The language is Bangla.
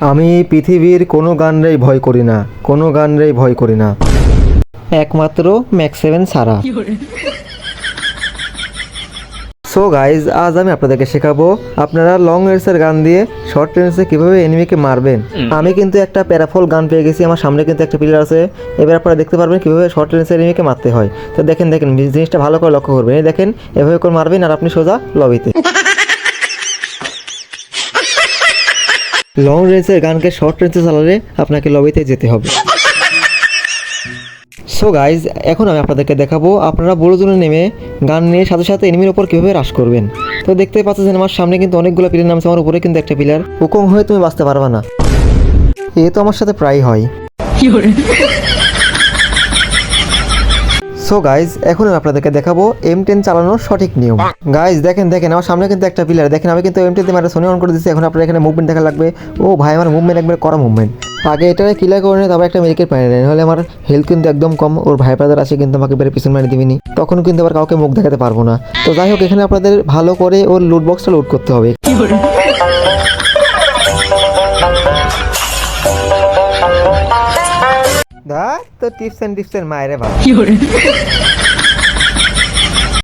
আমি পৃথিবীর কোনো গানরেই ভয় করি না কোনো গানরেই ভয় করি না। একমাত্র ম্যাক্স সেভেন ছাড়া। সো গাইজ আজ আমি আপনাদেরকে শেখাবো আপনারা লং রেঞ্জের গান দিয়ে শর্ট রেঞ্জে কীভাবে এনিমিকে মারবেন। আমি কিন্তু একটা প্যারাফল গান পেয়ে গেছি আমার সামনে কিন্তু একটা প্লেয়ার আছে। এবার আপনারা দেখতে পারবেন কীভাবে শর্ট রেঞ্জের এনিমিকে মারতে হয়। তো দেখেন দেখেন জিনিসটা ভালো করে লক্ষ্য করবেন। এই দেখেন এভাবে করে মারবেন আর আপনি সোজা লবিতে লং রেঞ্জের গানকে শর্ট রেঞ্জে চালালে আপনাকে লবিতে যেতে হবে। সো গাইজ এখন আমি আপনাদেরকে দেখাবো আপনারা বড় জোনে নেমে গান নিয়ে সাথে সাথে এনিমির ওপর কীভাবে রাশ করবেন। তো দেখতে পাচ্ছেন আমার সামনে কিন্তু অনেকগুলো পিলার নামছে, আমার উপরে কিন্তু একটা পিলার ওকম হয়ে তুমি বাঁচতে পারবা না। এ তো আমার সাথে প্রায় হয়। সো গাইজ এখন আমি আপনাদেরকে দেখাবো এম টেন চালানোর সঠিক নিয়ম। গাইজ দেখেন দেখেন, আমার সামনে কিন্তু একটা পিলার দেখেন, আমি কিন্তু এম টেন মানে সোনি অন করে দিচ্ছি এখন আপনার এখানে মুভমেন্ট দেখা লাগবে। ও ভাই, আমার মুভমেন্ট একবার করা মুভমেন্ট আগে এটা ক্লিয়ার করে নিয়ে তারপর একটা মেডিকেট পাই নেয় নাহলে আমার হেলথ কিন্তু একদম কম, ওর ভাই ব্রাদার আছে কিন্তু আমাকে বেড়ে পিছন মারি দিবিনি। তখন কিন্তু আবার কাউকে মুখ দেখাতে পারব না। তো যাই হোক, এখানে আপনাদের ভালো করে ওর লুট বক্সটা লুট করতে হবে। দা তো টিপস এন্ড টিপস এর মায়েরে ভালো।